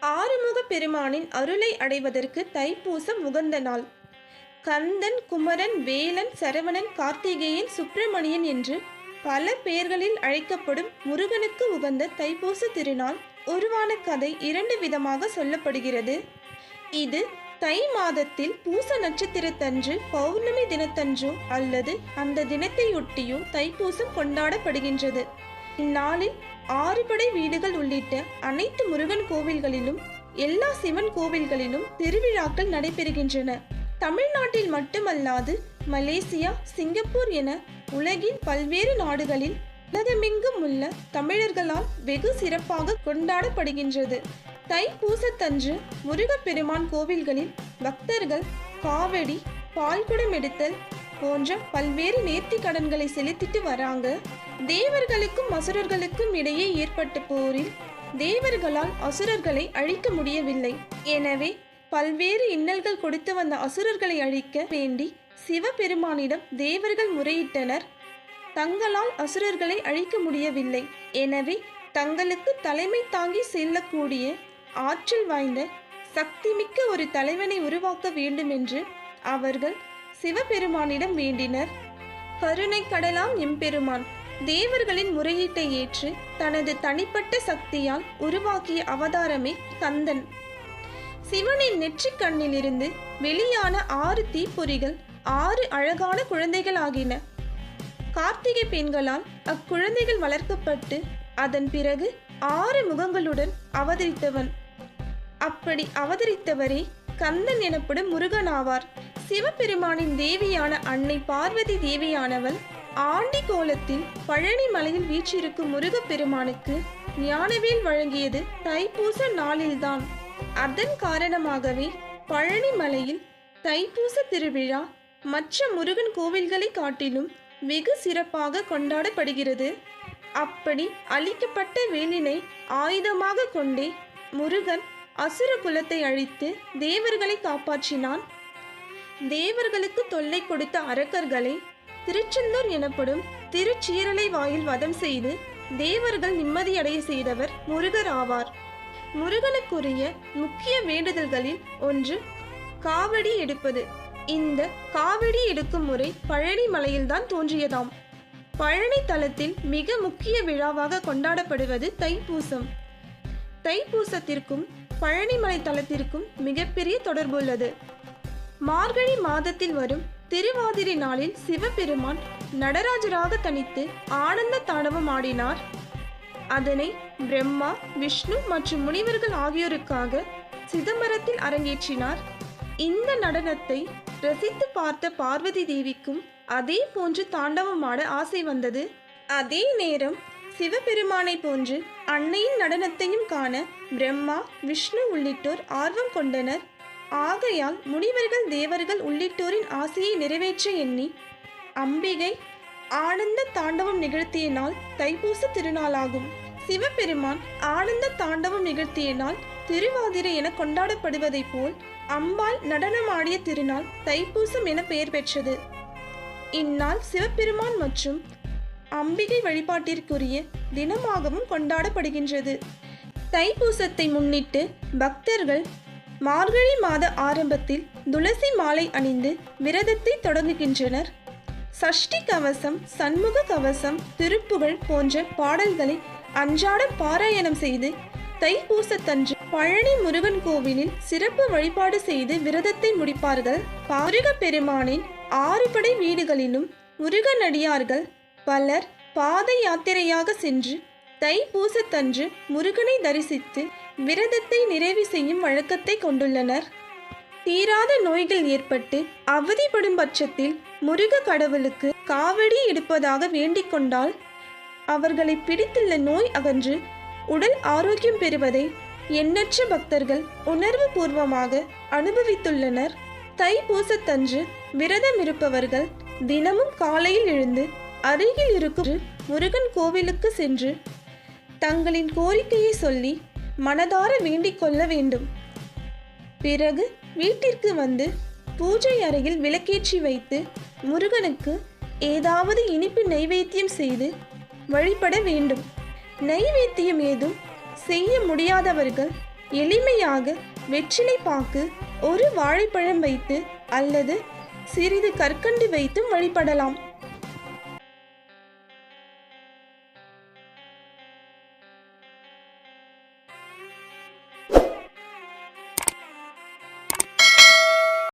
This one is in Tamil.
ஆறுமுக பெருமானின் அருளை அடைவதற்கு தைப்பூசம் உகந்த நாள். கந்தன் குமரன் வேலன் சரவணன் கார்த்திகேயன் சுப்பிரமணியன் என்று பல பெயர்களில் அழைக்கப்படும் முருகனுக்கு உகந்த தைப்பூச திருநாள் உருவான கதை இரண்டு விதமாக சொல்லப்படுகிறது. இது தை மாதத்தில் பூச நட்சத்திரத்தன்று பௌர்ணமி தினத்தன்றோ அல்லது அந்த தினத்தையொட்டியோ தைப்பூசம் கொண்டாடப்படுகின்றது. இந்நாளில் ஆறுபடை வீடுகள் உள்ளிட்ட அனைத்து முருகன் கோவில்களிலும் எல்லா சிவன் கோவில்களிலும் திருவிழாக்கள் நடைபெறுகின்றன. தமிழ்நாட்டில் மட்டுமல்லாது மலேசியா சிங்கப்பூர் என உலகின் பல்வேறு நாடுகளில் உலகமெங்கும் உள்ள தமிழர்களால் வெகு சிறப்பாக கொண்டாடப்படுகின்றது. தைப்பூசத்தன்று முருகப்பெருமான் கோவில்களில் பக்தர்கள் காவடி பால்குடம் எடுத்தல் போன்ற பல்வேறு நேர்த்தி கடன்களை செலுத்திட்டு வராங்க. தேவர்களுக்கும் அசுரர்களுக்கும் இடையே ஏற்பட்ட போரில் தேவர்களால் அசுரர்களை அழிக்க முடியவில்லை. எனவே பல்வேறு இன்னல்கள் கொடுத்து வந்த அசுரர்களை அழிக்க வேண்டி சிவபெருமானிடம் தேவர்கள் முறையிட்டனர். தங்களால் அசுரர்களை அழிக்க முடியவில்லை. எனவே தங்களுக்கு தலைமை தாங்கி செல்லக்கூடிய ஆற்றல் வாய்ந்த சக்திமிக்க ஒரு தலைவனை உருவாக்க வேண்டும் என்று அவர்கள் சிவபெருமானிடம் வேண்டினர். கருணை கடலாம் எம்பெருமான் தேவர்களின் முறையீட்டை ஏற்று தனது தனிப்பட்ட சக்தியால் உருவாக்கிய அவதாரமே கந்தன். சிவனின் நெற்றிக் கண்ணிலிருந்து வெளியான ஆறு தீப்பொறிகள் ஆறு அழகான குழந்தைகள் ஆகின கார்த்திகை பெண்களால் அக்குழந்தைகள் வளர்க்கப்பட்டு அதன் பிறகு ஆறு முகங்களுடன் அவதரித்தவன். அப்படி அவதரித்தவரே கந்தன் எனப்படும் முருகன் ஆவார். சிவபெருமானின் தேவியான அன்னை பார்வதி தேவியானவள் ஆண்டி கோலத்தில் பழனி மலையில் வீற்றிருக்கும் முருகப்பெருமானுக்கு ஞானவேல் வழங்கியது தைப்பூச நாளில்தான். அதன் காரணமாகவே பழனி மலையில் தைப்பூச திருவிழா மற்ற முருகன் கோவில்களை காட்டிலும் வெகு சிறப்பாக கொண்டாடப்படுகிறது. அப்படி அளிக்கப்பட்ட வேலினை ஆயுதமாக கொண்டே முருகன் அசுர குலத்தை அழித்து தேவர்களை காப்பாற்றினான். தேவர்களுக்கு தொல்லை கொடுத்த அரக்கர்களை திருச்செந்தூர் எனப்படும் திருச்சீரலை வாயில் வதம் செய்து தேவர்கள் நிம்மதியடைய செய்தவர் முருகர் ஆவார். முருகனுக்குரிய முக்கிய வேண்டுதல்களில் ஒன்று காவடி எடுப்பது. இந்த காவடி எடுக்கும் முறை பழனி மலையில்தான் தோன்றியதாம். பழனி தலத்தில் மிக முக்கிய விழாவாக கொண்டாடப்படுவது தைப்பூசம். தைப்பூசத்திற்கும் பழனிமலை தலத்திற்கும் மிகப்பெரிய தொடர்பு உள்ளது. மார்கழி மாதத்தில் வரும் திருவாதிரை நாளில் சிவபெருமான் நடராஜராக தனித்து ஆனந்த தாண்டவம் ஆடினார். அதனை பிரம்மா விஷ்ணு மற்றும் முனிவர்கள் ஆகியோருக்காக சிதம்பரத்தில் அரங்கேற்றினார். இந்த நடனத்தை ரசித்து பார்த்த பார்வதி தேவிக்கும் அதே போன்று தாண்டவமாட ஆசை வந்தது. அதே நேரம் சிவபெருமானை போன்று அன்னையின் நடனத்தையும் காண பிரம்மா விஷ்ணு உள்ளிட்டோர் ஆர்வம் கொண்டனர். ஆகையால் முனிவர்கள் தேவர்கள் உள்ளிட்டோரின் ஆசையை நிறைவேற்ற எண்ணி அம்பிகை ஆனந்த தாண்டவம் நிகழ்த்திய நாள் தைப்பூச திருநாளாகும். சிவபெருமான் ஆனந்த தாண்டவம் நிகழ்த்திய நாள் திருவாதிரை என கொண்டாடப்படுவதைப் போல் அம்பாள் நடனமாடிய திருநாள் தைப்பூசம் என பெயர் பெற்றது. இந்நாள் சிவபெருமான் மற்றும் அம்பிகை வழிபாட்டிற்குரிய தினமாகவும் கொண்டாடப்படுகின்றது. தைப்பூசத்தை முன்னிட்டு பக்தர்கள் மார்கழி மாத ஆரம்பத்தில் துளசி மாலை அணிந்து விரதத்தை தொடங்குகின்றனர். சஷ்டி கவசம் சண்முக கவசம் திருப்புகழ் போன்ற பாடல்களை அன்றாடம் பாராயணம் செய்து தைப்பூசத்தன்று பழனி முருகன் கோவிலில் சிறப்பு வழிபாடு செய்து விரதத்தை முடிப்பார்கள். பாருக பெருமானின் ஆறுபடை வீடுகளிலும் முருகனடியார்கள் பலர் பாத யாத்திரையாக சென்று தைப்பூசத்தன்று முருகனை தரிசித்து விரதத்தை நிறைவு செய்யும் வழக்கத்தை கொண்டுள்ளனர். தீராத நோய்கள் ஏற்பட்டு அவதிப்படும் பட்சத்தில் முருக கடவுளுக்கு காவடி எடுப்பதாக வேண்டிக் கொண்டால் அவர்களை பிடித்துள்ள நோய் அகன்று உடல் ஆரோக்கியம் பெறுவதை எண்ணற்ற பக்தர்கள் உணர்வு பூர்வமாக அனுபவித்துள்ளனர். தைப்பூசத்தன்று விரதம் இருப்பவர்கள் தினமும் காலையில் எழுந்து அருகில் இருக்கும் முருகன் கோவிலுக்கு சென்று தங்களின் கோரிக்கையை சொல்லி மனதார வேண்டிக் கொள்ள வேண்டும். பிறகு வீட்டிற்கு வந்து பூஜை அறையில் விளக்கேற்றி வைத்து முருகனுக்கு ஏதாவது இனிப்பு நைவேத்தியம் செய்து வழிபட வேண்டும். நைவேத்தியம் ஏதும் செய்ய முடியாதவர்கள் எளிமையாக வெற்றிலை பாக்கு ஒரு வாழைப்பழம் வைத்து அல்லது சிறிது கற்கண்டு வைத்தும் வழிபடலாம்.